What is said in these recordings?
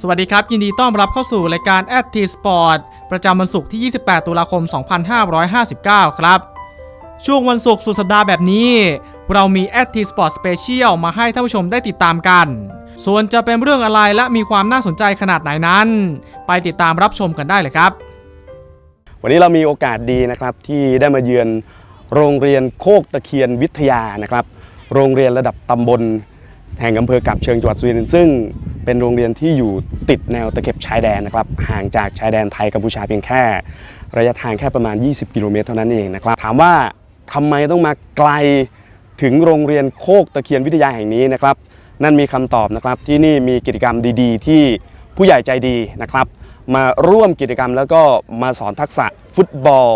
สวัสดีครับ ยินดีต้อนรับเข้าสู่รายการ at t sport ประจำวันศุกร์ที่ 28 ตุลาคม 2559 ครับ ช่วงวันศุกร์สุดสัปดาห์แบบนี้ เรามี at t sport special มาให้ท่านผู้ชมได้ติดตามกัน ส่วนจะเป็นเรื่องอะไรและมีความน่าสนใจขนาดไหนนั้น ไปติดตามรับชมกันได้เลยครับ วันนี้เรามีโอกาสดีนะครับที่ได้มาเยือนโรงเรียนโคกตะเคียนวิทยานะครับ โรงเรียนระดับตำบล แห่งอำเภอกับเชิงจังหวัดสุรินทร์ซึ่งเป็นโรงเรียนที่อยู่ติดแนวตะเข็บชายแดนนะครับห่างจากชายแดนไทยกัมพูชาเพียงแค่ ระยะทางแค่ประมาณ 20 กิโลเมตรเท่านั้นเองนะครับถามว่าทำไมต้องมาไกลถึงโรงเรียนโคกตะเคียนวิทยาแห่งนี้นะครับนั่นมีคำตอบนะครับที่นี่มีกิจกรรมดีๆ ที่ผู้ใหญ่ใจดีนะครับ มาร่วมกิจกรรมแล้วก็มาสอนทักษะฟุตบอล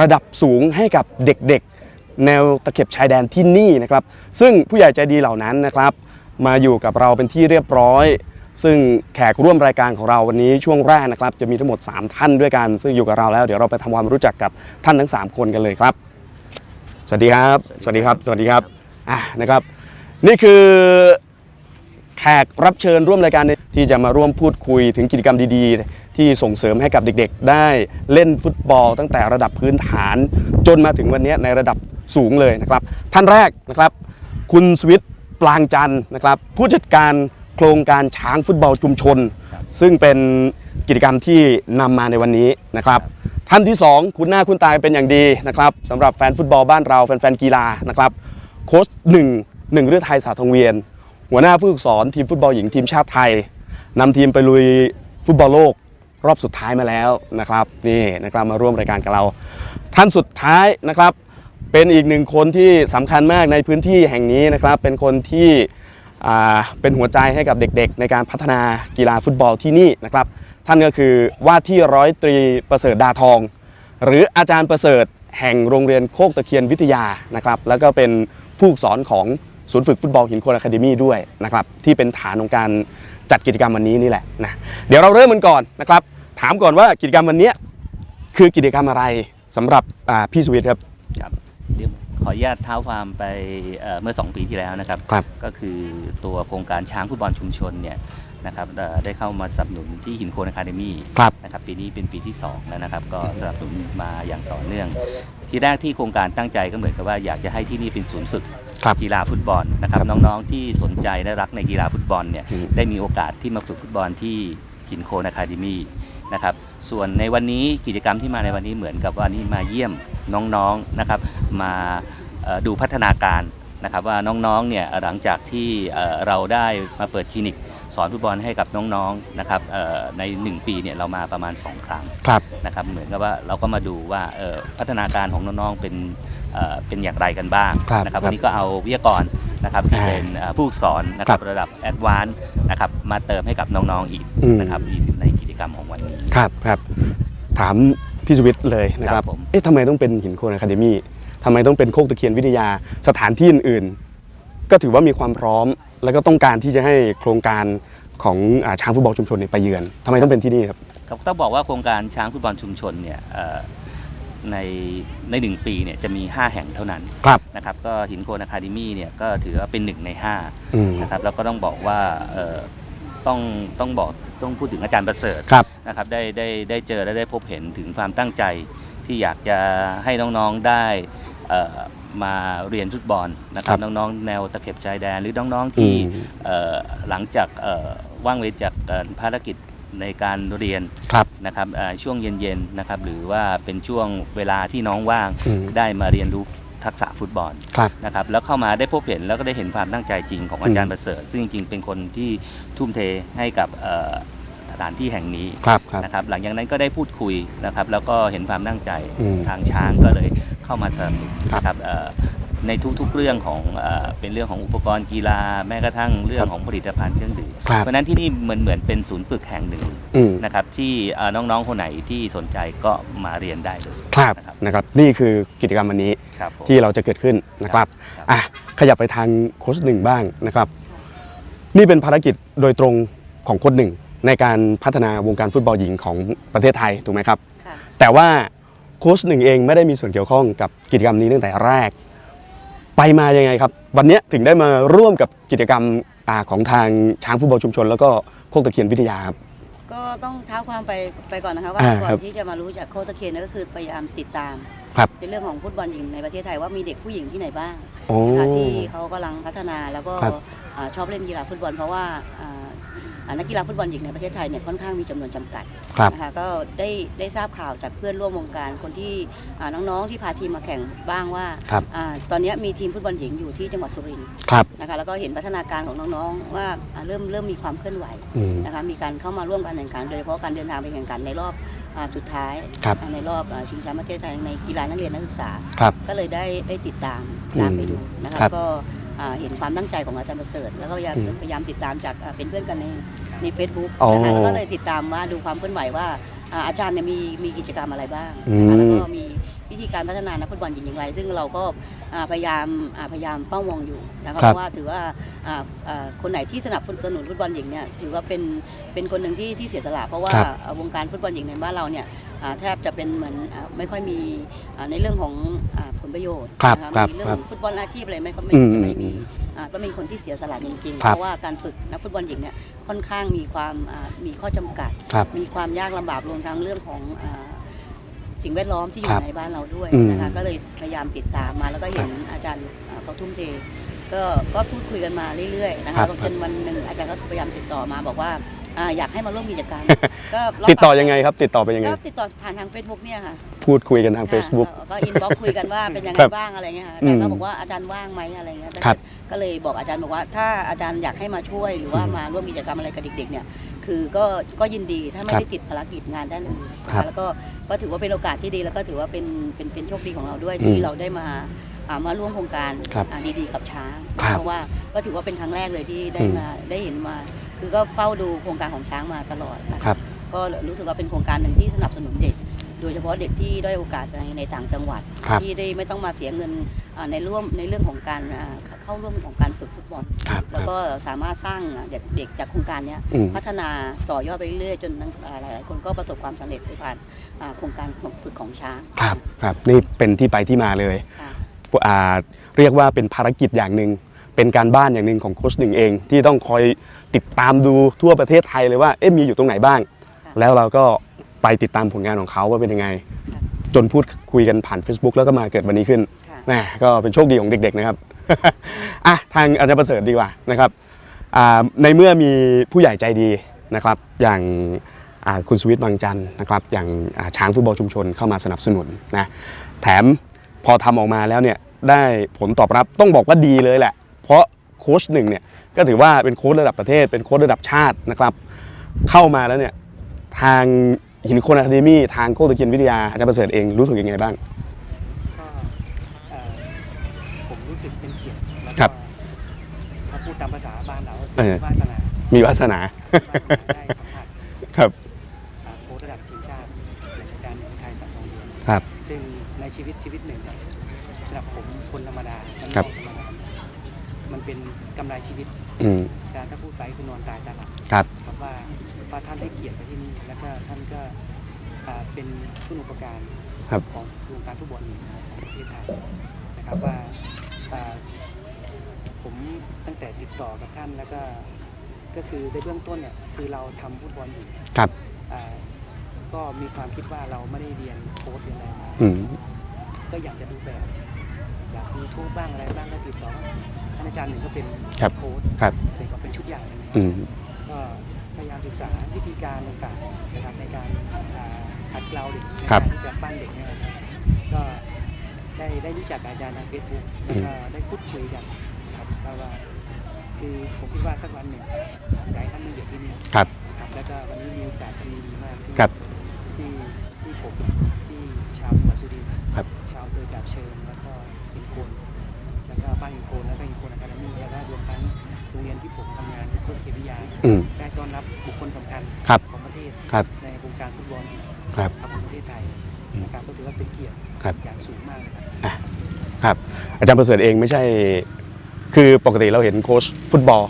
ระดับสูงให้กับเด็กๆ แนวตะเข็บชายแดนที่นี่นะครับ ซึ่งผู้ใหญ่ใจดีเหล่านั้นนะครับ มาอยู่กับเราเป็นที่เรียบร้อย ซึ่งแขกร่วมรายการของเราวันนี้ช่วงแรกนะครับ จะมีทั้งหมด 3 ท่านด้วยกัน ซึ่งอยู่กับเราแล้วเดี๋ยวเราไปทำความรู้จักกับท่านทั้ง 3 คนกันเลยครับ สวัสดีครับ สวัสดีครับ สวัสดีครับอะนะครับ นี่คือแขกรับเชิญร่วมรายการที่จะมาร่วมพูดคุยถึงกิจกรรมดีๆ ที่ส่งเสริมให้กับเด็กๆ ได้เล่นฟุตบอลตั้งแต่ระดับพื้นฐาน จนมาถึงวันนี้ในระดับ สูงเลยนะครับ ท่านแรกนะครับ คุณสวิตปลางจันทร์นะครับ ผู้จัดการโครงการช้างฟุตบอลชุมชน ซึ่งเป็นกิจกรรมที่นำมาในวันนี้นะครับ ท่านที่สองคุณหน้าคุณตายเป็นอย่างดีนะครับสำหรับแฟนฟุตบอลบ้านเราแฟนๆกีฬานะครับโค้ชหนึ่งหนึ่งเรือไทยสาทองเวียน หัวหน้าผู้ฝึกสอนทีมฟุตบอลหญิงทีมชาติไทยนำทีมไปลุยฟุตบอลโลกรอบสุดท้ายมาแล้วนะครับนี่นะครับมาร่วมรายการกับเรา ท่านสุดท้ายนะครับ เป็นอีกหนึ่งคนที่สำคัญมากในพื้นที่แห่งนี้นะครับ เป็นคนที่เป็นหัวใจให้กับเด็กๆ ในการพัฒนากีฬาฟุตบอลที่นี่นะครับ ท่านก็คือว่าที่ร้อยตรีประเสริฐดาทอง หรืออาจารย์ประเสริฐแห่งโรงเรียนโคกตะเคียนวิทยานะครับ แล้วก็เป็นผู้สอนของศูนย์ฝึกฟุตบอลหินโคนอะคาเดมี่ด้วยนะครับที่เป็นฐานของการจัดกิจกรรมวันนี้นี่แหละนะเดี๋ยวเราเริ่มมันก่อนนะครับ ถามก่อนว่ากิจกรรมวันนี้คือกิจกรรมอะไรสำหรับพี่สวิทครับครับ ขออนุญาตเท้าความไปเอ่อเมื่อ 2 ปีที่แล้วนะครับครับก็คือตัวโครงการช้างฟุตบอลชุมชนเนี่ยนะครับเอ่อได้เข้ามาสนับสนุนที่หินโคนอะคาเดมี่ครับนะครับปีนี้เป็นปีที่ 2 แล้วนะครับ ก็สนับสนุนมาอย่างต่อเนื่อง ที่แรกที่โครงการตั้งใจก็เหมือนกับว่าอยากจะให้ที่นี่เป็นศูนย์ฝึกครับกีฬาฟุตบอลนะครับครับน้องๆที่สนใจและรักในกีฬาฟุตบอลเนี่ยอืมได้มีโอกาสที่มาฝึกฟุตบอลที่หินโคนอะคาเดมี่ นะครับ ส่วนในวันนี้กิจกรรมที่มาในวันนี้เหมือนกับว่านี่มาเยี่ยมน้องๆนะครับ มาเอ่อดูพัฒนาการนะครับว่าน้องๆเนี่ยหลังจากที่เอ่อเราได้มาเปิดคลินิกสอนฟุตบอลให้กับน้องๆนะครับเอ่อใน 1 ปีเนี่ยเรามาประมาณ 2 ครั้งครับนะครับเหมือนกับว่าเราก็มาดูว่าเอ่อพัฒนาการของน้องๆเป็นเอ่อเป็นอย่างไรกันบ้างครับนะครับครับวันนี้ก็เอาวิทยากรนะครับที่อ่าเป็นเอ่อผู้สอนนะครับครับระดับแอดวานซ์นะครับมาเติมให้กับน้องๆอีกอืมนะครับอีกใน กิจกรรมของวันนี้ ครับครับ ถามพี่สวิทเลยนะคครัรับบผม เอ๊ะทำไมต้องเป็นหินโคนอะคาเดมี่ทำไมต้องเป็นโคกตะเคียนวิทยาสถานที่อื่นๆ ก็ถือว่ามีความพร้อม แล้วก็ต้องการที่จะให้โครงการของอาช้างฟุตบอลชุมชนเนี่ยไปเยือนทำไมต้องเป็นที่นี่ครับ ครับต้องบอกว่าโครงการช้างฟุตบอลชุมชนเนี่ยเอ่อในในหนึ่งปีเนี่ยจะมี 5 แห่งเท่านั้นครับ นะครับก็หินโคนอะคาเดมี่เนี่ยก็ถือว่าเป็นหนึ่งในอืม5นะครับแล้วก็ต้องบอกว่าเอ่อ ต้องต้องบอกต้องพูดถึงอาจารย์ประเสริฐครับ นะครับได้ได้ได้เจอและได้พบเห็นถึงความตั้งใจที่อยากจะให้น้องๆได้เอ่อมาเรียนฟุตบอลนะครับครับน้องๆ แนวตะเข็บชายแดน หรือน้องๆที่อืม เอ่อหลังจากเอ่อว่างเว้นจากเอ่อภารกิจในการเรียน ครับ นะครับเอ่อช่วงเย็นๆนะครับหรือว่าเป็นช่วงเวลาที่น้องว่างอืมได้มาเรียนรู้ทักษะ ฟุตบอลครับ นะครับแล้วเข้ามาได้พบเห็นแล้วก็ได้เห็นความตั้งใจจริงของอาจารอืย์มประเสริฐ ซึ่งจริงๆเป็นคนที่ทุ่มเทให้กับเอ่อสถานที่แห่งนี้ครับครับ นะครับหลังจากนั้นก็ได้พูดคุยนะครับแล้วก็เห็นความตั้งใจอืมทางช้างก็เลยเข้ามาสนับสนุนครับ นะครับเอ่อ ในทุกๆเรื่องของเอ่อเป็นเรื่องของอุปกรณ์กีฬาแม้กระทั่งเรื่องของผลิตภัณฑ์เครื่องดื่มครับ เพราะฉะนั้นที่นี่เหมือนเหมือนเป็นศูนย์ฝึกแห่งหนึ่งอืม นะครับที่เอ่อน้องๆคนไหนที่สนใจก็มาเรียนได้เลยครับนะครับนะครับนี่คือกิจกรรมวันนี้ครับผม ที่เราจะเกิดขึ้นนะครับครับอะขยับไปทางโค้ชหนึ่งบ้างนะครับ นี่เป็นภารกิจโดยตรงของโค้ชหนึ่งในการพัฒนาวงการฟุตบอลหญิงของประเทศไทยถูกไหมครับ ค่ะแต่ว่าโค้ชหนึ่งเองไม่ได้มีส่วนเกี่ยวข้องกับกิจกรรมนี้ตั้งแต่แรก ไปมายังไงครับ วันเนี้ยถึงได้มาร่วมกับกิจกรรมอาของทางช้างฟุตบอลชุมชน แล้วก็คกตะเคียนวิทยาครับ ก็ต้องเท้าความไปไปก่อนนะคะว่าอ่าก่อครับนที่จะมารู้จากโคตะเคียนก็คือพยายามติดตามครับในเรื่องของฟุตบอลหญิงในประเทศไทยว่ามีเด็กผู้หญิงที่ไหนบ้างโอ้นะคะที่เขากำลังพัฒนาแล้วก็ครับ อ่าชอบเล่นกีฬาฟุตบอลเพราะว่าอ่าอ่า นักกีฬาฟุตบอลหญิงในประเทศไทยเนี่ยค่อนข้างมีจำนวนจำกัดครับนะคะก็ได้ได้ทราบข่าวจากเพื่อนร่วมวงการคนที่อ่าน้องๆที่พาทีมมาแข่งบ้างว่าครับอาตอนนี้มีทีมฟุตบอลหญิงอยู่ที่จังหวัดสุรินทร์ครับนะคะแล้วก็เห็นพัฒนาการของน้องๆว่าอ่าเริ่มเริ่มมีความเคลื่อนไหวอืมนะคะมีการเข้ามาร่วมการแข่งขันโดยเฉพาะการเดินทางไปแข่งขันในรอบอาสุดท้ายครับอ่าในรอบอ่าชิงแชมป์ประเทศไทยในกีฬานักเรียนนักศึกษาครับก็เลยได้ได้ติดตามตามไปดูนะคะครับก็อ่า เห็นความตั้งใจของอาจารย์ประเสริฐแล้วก็พยายามอืมพยายามติดตามจากอ่าเป็นเพื่อนกันในในเฟซบุ๊กอ๋อนะคะแล้วก็เลยติดตามว่าดูความเคลื่อนไหวว่าอ่าอาจารย์เนี่ยมีมีกิจกรรมอะไรบ้างอืมนะคะแล้วก็มี วิธีการพัฒนานักฟุตบอลหญิงอย่างไร ซึ่งเราก็อ่าพยายามอ่าพยายามเป้ามองอยู่นะคะครัเพบราะว่าถือว่าอ่าอ่าคนไหนที่สนับสนุนฟุตบอลหญิงเนี่ยถือว่าเป็นเป็นคนหนึ่งที่ที่เสียสละ เพราะว่าครับอ่าวงการฟุตบอลหญิงในบ้านเราเนี่ยอ่าแทบจะเป็นเหมือนอ่าไม่ค่อยมีอ่าในเรื่องของอ่าผลประโยชน์ครับนะะครับมีเรื่องครับฟุตบอลอาชีพอะไรไม่ก็ไม่อืมจะไม่มีอืมอ่าก็เป็นคนที่เสียสละจริงๆครับเพราะว่าการฝึกนักฟุตบอลหญิงเนี่ยค่อนข้างมีความอ่ามีข้อจำกัดครับมีความยากลำบากรวมทั้งเรื่องของอา สิ่งแวดล้อมที่อครัยู่บในบ้านเราด้วยอืม นะคะก็เลยพยายามติดตามมาแล้วก็เห็นอาจารย์อ่าเขาทุ่มเทก็ก็พูดคุยกันมาเรื่อยๆนะครัคะบจนวันหนึ่งอาจารย์ก็พยายามติดต่อมาบอกว่า อ่าอยากให้มาร่วมกิจกรรมก็รับติดต่อยังไงครับ ติดต่อไปยังไง ก็ติดต่อผ่านทาง Facebook เนี่ยค่ะพูดคุยกันทาง Facebook ค่ะก็อินบ็อกคุยกันว่าเป็นยังไงครับบ้างอะไรเงี้ยค่ะอาจารย์ก็อืมบอกว่าอาจารย์ว่างไหมอะไรเงี้ยครับก็เลยบอกอาจารย์บอกว่า ถ้าอาจารย์อยากให้มาช่วยหรือว่าอืมมาร่วมกิจกรรมอะไรกับเด็กๆเนี่ยคือก็ก็ยินดีถ้าไม่ครับได้ติดภารกิจงานด้านอื่นนะครัคะบแล้วก็ก็ถือว่าเป็นโอกาสที่ดีแล้วก็ถือว่าเป็นเป็นเป็นโชคดีของเราด้วยอืที่มเราได้มาอ่า มาร่วมโครงการครับอ่าดีๆกับช้าง ครับเพราะว่าก็ถือว่าเป็นครั้งแรกเลยที่ได้อืมมาได้เห็นมาคือก็เฝ้าดูโครงการของช้างมาตลอดนะครับ ก็รู้สึกว่าเป็นโครงการหนึ่งที่สนับสนุนเด็ก โดยเฉพาะเด็กที่ด้อยโอกาสในในต่างจังหวัด ครับ ที่ได้ไม่ต้องมาเสียเงินอ่าในร่วมในเรื่องของการอ่าเข้าร่วมของการฝึกฟุตบอล ครับแล้วก็สามารถสร้างเด็กเด็กจากโครงการเนี้ย อืม พัฒนาต่อยอดไปเรื่อยๆจนทั้งหลายๆคนก็ประสบความสำเร็จไปผ่านอ่าโครงการฝึกของช้างครับครับนี่เป็นที่ไปที่มาเลย ค่ะอ่า เรียกว่าเป็นภารกิจอย่างหนึ่งเป็นการบ้านอย่างหนึ่งของโค้ชหนึ่งเอง ที่ต้องคอยติดตามดูทั่วประเทศไทยเลยว่าเอ๊ะมีอยู่ตรงไหนบ้างค่ะแล้วเราก็ไปติดตามผลงานของเขาว่าเป็นยังไงค่ะจนพูดคุยกันผ่าน Facebook แล้วก็มาเกิดวันนี้ขึ้นค่ะแหมก็เป็นโชคดีของเด็กๆนะครับอะทางอาจารย์ประเสริฐดีกว่านะครับอ่าในเมื่อมีผู้ใหญ่ใจดีนะครับอย่างอ่าคุณสวิทย์บางจันทร์นะครับอย่างอ่าช้างฟุตบอลชุมชนเข้ามาสนับสนุนนะแถม พอทำออกมาแล้วเนี่ยได้ผลตอบรับต้องบอกว่าดีเลยแหละ เพราะโค้ชหนึ่งเนี่ยก็ถือว่าเป็นโค้ชระดับประเทศ เป็นโค้ชระดับชาตินะครับ เข้ามาแล้วเนี่ยทางหินโคนอะคาเดมี่ทางโคกตะเคียนวิทยาอาจารย์ประเสริฐเองรู้สึกยังไงบ้างก็เอ่อผมรู้สึกเป็นเกียรติแล้วครัก็บถ้าพูดตามภาษาบ้านเราเออวาสนา มีวาสนาวาสนาได้สัมผัสครับอ่าโค้ชระดับทีมชาติอย่างอาจารย์หนึ่งไทยสังทองเรียนครับซึ่ง ในชีวิตชีวิตหนึ่งเนี่ยสำหรับผมคนธรรมดามันครับธรรมดามันเป็นกำไรชีวิตอืมการถ้าพูดไปคือนอนตายตาหลับ ครับ ครับว่าว่าท่านให้เกียรติไปที่นี่ แล้วก็ท่านก็อ่าเป็นผู้อุปการครับ ของวงการฟุตบอลหญิงของประเทศไทยนะครับว่าอ่าผมตั้งแต่ติดต่อกับท่านแล้วก็ก็คือในเบื้องต้นเนี่ยคือเราทำฟุตบอลอยู่ครับ อ่าก็มีความคิดว่าเราไม่ได้เรียนโค้ชเรียนอะไรมา อืม ก็อยากจะดูแบบ อ ยากยูทูบบ้างอะไรบ้างก็ติดต่อท่านอาจารย์หนึ่งก็เป็นครับโค้ชครับ เป็นก็เป็นชุดใหญ่เลยนะอืมก็พยายามศึกษาวิธีการต่างๆนะครับในการอ่าขัดเกลาเด็กในครับการที่จะปั้นเด็กเนี่ยนะครับก็ได้ได้รู้จักกับอาจารย์ทางเฟซบุ๊กแล้วก็ได้พูดคุยกันครับแล้วว่าคือผมคิดว่าสักวันหนึ่งอยากให้ท่านมาอยู่ที่นี่ครับครับ แล้วก็วันนี้มีโอกาสอันดีมากที่ครับที่ที่ผมที่ชาวจังหวัดสุรินทร์ครับชาวอำเภอกาบเชิงแล้วก็อินโคนแล้วก็ บ้านอินโคนแล้วก็อินโคนอะคาเดมี่แล้วก็รวมทั้งโรงเรียนที่ผมทำงานที่โคตรเขตวิทยาอืม ได้ต้อนรับบุคคลสำคัญครับ ของประเทศครับ ในวงการฟุตบอลหญิงครับครับ ของประเทศไทยอืมนะครับก็ถือว่าเป็นเกียรติครับ อย่างสูงมากเลยครับ ครับ อาจารย์ประเสริฐเองไม่ใช่ คือปกติเราเห็นโค้ชฟุตบอล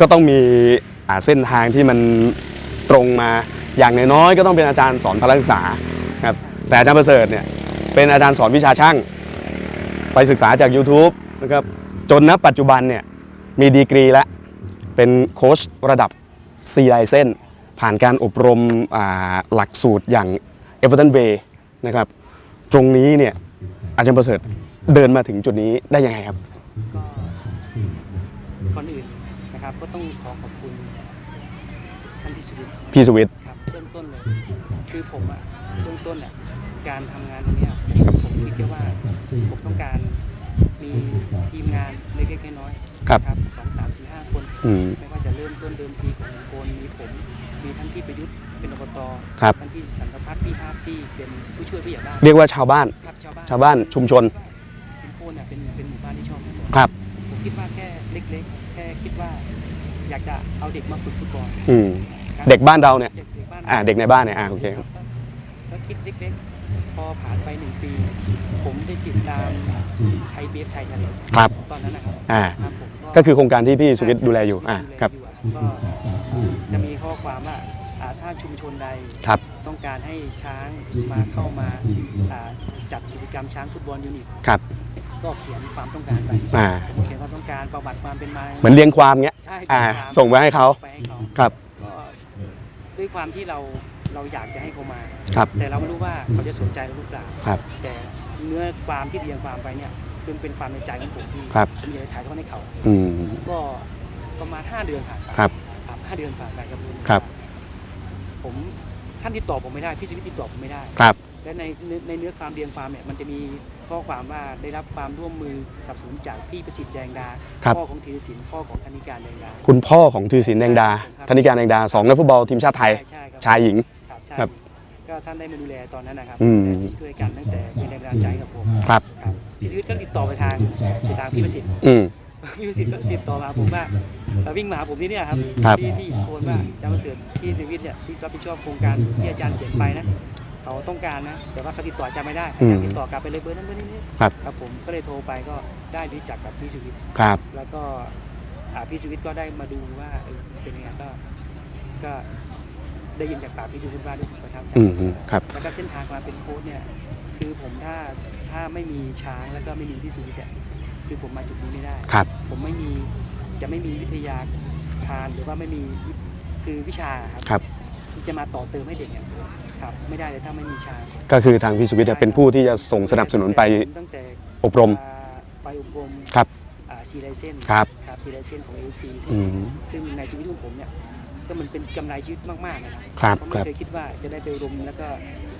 ก็ต้องมีอ่าเส้นทางที่มันตรงมาอย่างน้อยๆก็ต้องเป็นอาจารย์สอนพละศึกษาครับแต่อาจารย์ประเสริฐเนี่ยเป็นอาจารย์สอนวิชาช่าง ไปศึกษาจาก YouTube นะครับจนณปัจจุบันเนี่ยมีดีกรีแล้วเป็นโค้ชระดับซีไลเซนผ่านการอบรมอ่าหลักสูตรอย่าง e v e r t o n Way นะครับตรงนี้เนี่ยอาจารย์ประเสริฐเดินมาถึงจุดนี้ได้ยังไงครับก็ก่อนอื่นนะครับก็ต้องขอขอบคุณท่านพิสุวิทย์พี่สวิตครับเริ่มต้นเลยคือผมอะเริ่มต้นอะการทำงานตรงเนี้ยผมคิดแค่ว่าผมต้องการ มีทีมงานเล็กๆน้อยๆครับครับสองสามสี่ห้าคนอืม ไม่ว่าจะเริ่มต้นเดิมทีของโคนมีผม มีท่านพี่ประยุทธ์เป็นอบตครับ ท่านพี่สันตพัฒน์พี่ฮาบที่เป็นผู้ช่วยผู้ใหญ่บ้านเรียกว่าชาวบ้าน ครับชาวบ้านชาวบ้านชุมชน เป็นโคนเนี่ยเป็นเป็นหมู่บ้านที่ชอบฟุตบอลครับ ผมคิดว่าแค่เล็กๆ แค่คิดว่า อยากจะเอาเด็กมาฝึกฟุตบอลอืม ครับเด็กบ้านเราเนี่ย เด็กบ้าน อ่า เด็กในบ้านเนี่ย อ่า โอเคครับก็คิดเล็กๆ พอผ่านไปหนึ่งปี ผมได้ติดตามไทยเบฟไทยทะเลครับตอนนั้นนะครับอ่า ครับผมก็คือโครงการที่พี่สวิตดูแลอยู่อ่าครับ ก็จะมีข้อความว่าอ่าถ้าชุมชนใด ครับ ต้องการให้ช้างมาเข้ามาอ่าจัดกิจกรรมช้างฟุตบอลยูนิตครับ ก็เขียนความต้องการไปอ่า ผมเขียนความต้องการประวัติความเป็นมาเหมือนเรียงความเงี้ย ใช่อ่าครับส่งไปให้เขา ไปให้เขาครับ ก็ด้วยความที่เรา เราอยากจะให้เขามา ครับแต่เราไม่รู้ว่าเขาจะสนใจหรือเปล่าครับแต่เนื้อความที่เรียงความไปเนี่ยคือเป็นความในใจของผมที่ครับผมอยากจะถ่ายทอดให้เขาอืมก็ประมาณ5เดือนผ่านไปครับ ครับห้าเดือนผ่านไปครับณครับ ผมท่านติดต่อผมไม่ได้พี่สวิตติดต่อผมไม่ได้ ครับ และในในในเนื้อความเรียงความเนี่ยมันจะมีข้อความว่าได้รับความร่วมมือสนับสนุนจากพี่ประสิทธิ์แดงดาครับ พ่อของธีรศิลป์พ่อของธนิการแดงดา คุณพ่อของทือศิลป์แดงดาธนิการแดงดาสองนักฟุตบอลทีมชาติไทย ใช่ครับชายหญิงครับ ใช่ครับ ก็ท่านได้มาดูแลตอนนั้นนะครับอืม ช่วยกันตั้งแต่เป็นแรงบันดาลใจกับผมครับ ครับพี่สวิตก็ติดต่อไปทางไปทางพี่ประสิทธิ์ อืม พี่ประสิทธิ์ก็ติดต่อมาผมว่าเอ่อวิ่งมาหาผมที่เนี่ยครับครับที่ที่โคนว่าอาจารย์ประเสริฐที่สวิตเนี่ยที่รับผิดชอบโครงการที่อาจารย์เขียนไปนะเขาต้องการนะ แต่ว่าเขาติดต่ออาจารย์ไม่ได้อาจารย์ติดต่อกลับไปเลยเบอร์นั้นเบอร์นี้ครับ ครับผมก็เลยโทรไปก็ได้รู้จักกับพี่สวิต ครับ แล้วก็อ่าพี่ชีวิตก็ได้มาดูว่าเออเป็นยังไงก็ก็ ได้ยินจากปากพี่ชีวิตว่ารู้สึกประทับใจอืมอืมครับ แล้วก็เส้นทางการเป็นโค้ชเนี่ย คือผมถ้าถ้าไม่มีช้างแล้วก็ไม่มีพี่ชีวิตเนี่ยคือผมมาจุดนี้ไม่ได้ ครับ ผมไม่มีจะไม่มีวิทยาทานหรือว่าไม่มีวิคือวิชาครับครับ ที่จะมาต่อเติมให้เด็กเนี่ยครับไม่ได้เลยถ้าไม่มีช้างก็คือทางพี่สวิตเนี่ยเป็นผู้ที่จะส่งสนับสนุนไปตั้งแต่อบรม อ่าไปอบรมครับ ซีไลเซนครับ ครับซีไลเซนของ UFC อืมซึ่งในชีวิตของผมเนี่ย ก็มันเป็นกำไรชีวิตมากๆนะครับครับเพราะคไม่รับ เคยคิดว่าจะได้ไปอบรมแล้วก็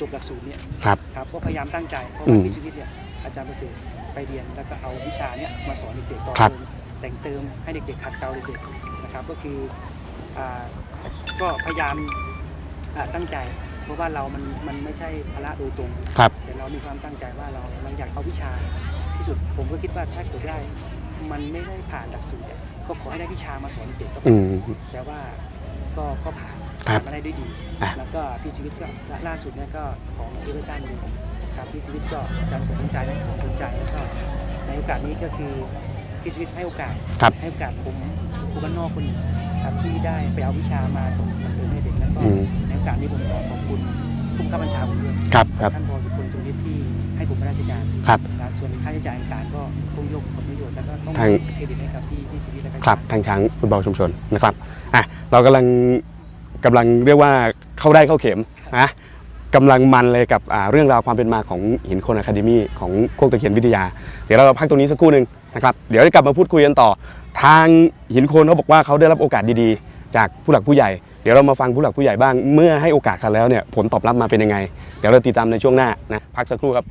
จบหลักสูตรเนี่ยครับ ครับก็พยายามตั้งใจเพราะอืว่ามชีวิตเนี่ยอาจารย์ประเสริฐไปเรียนแล้วก็เอาวิชาเนี่ยมาสอนเด็กๆต่อครับ เติมแต่งเติมให้เด็กๆขัดเกลาเด็กๆนะครับก็คืออ่าก็พยายามอ่าตั้งใจ เพราะว่าเรามันมันไม่ใช่ภาระโดยตรง ครับ แต่เรามีความตั้งใจว่าเราเราอยากเอาวิชาที่สุด ผมก็คิดว่าถ้าเกิดได้ มันไม่ได้ผ่านหลักสูตรเนี่ยก็ขอให้ได้วิชามาสอนเด็กๆก็พอือมแต่ว่า ก็ก็ผ่านครับผ่านมาได้ด้วยดี อะ แล้วก็พี่ชีวิตก็ล่าสุดเนี่ยก็ของเอเวอร์ตันเลยครับพี่ชีวิตก็อาจารย์สนใจนะผมสนใจแล้วก็ในโอกาสนี้ก็คือพี่ชีวิตให้โอกาสครับ ให้โอกาสผมครูบ้านนอกคนหนึ่งครับที่ได้ไปเอาวิชามาตรงเติมให้เด็กแล้วก็อืม ในโอกาสนี้ผมขอขอบคุณผู้บังคับบัญชาผมด้วยครับครับ ท่านพอสุ คนจุลิตที่ให้ผมเป็นราชการครับนะส่วนค่าใช้จ่ายต่างๆก็ต้องยกผลประโยชน์แล้วก็ต้องทาง เครดิตให้กับพี่พี่ชีวิตและก็ครับทางช้างฟุตบอลชุมชนนะครับอะเรากำลังกำลังเรียกว่าเข้าได้เข้าเข็มนะกำลังมันเลยกับอ่าเรื่องราวความเป็นมาของหินโคนอะคาเดมี่ของโคกตะเคียนวิทยา เดี๋ยวเราพักตรงนี้สักครู่หนึ่งนะครับเดี๋ยวจะกลับมาพูดคุยกันต่อ ทางหินโคนเขาบอกว่าเขาได้รับโอกาสดีๆ จากผู้หลักผู้ใหญ่เดี๋ยวเรามาฟังผู้หลักผู้ใหญ่บ้าง เมื่อให้โอกาสเขาแล้วเนี่ยผลตอบรับมาเป็นยังไง เดี๋ยวเราติดตามในช่วงหน้านะพักสักครู่ครับ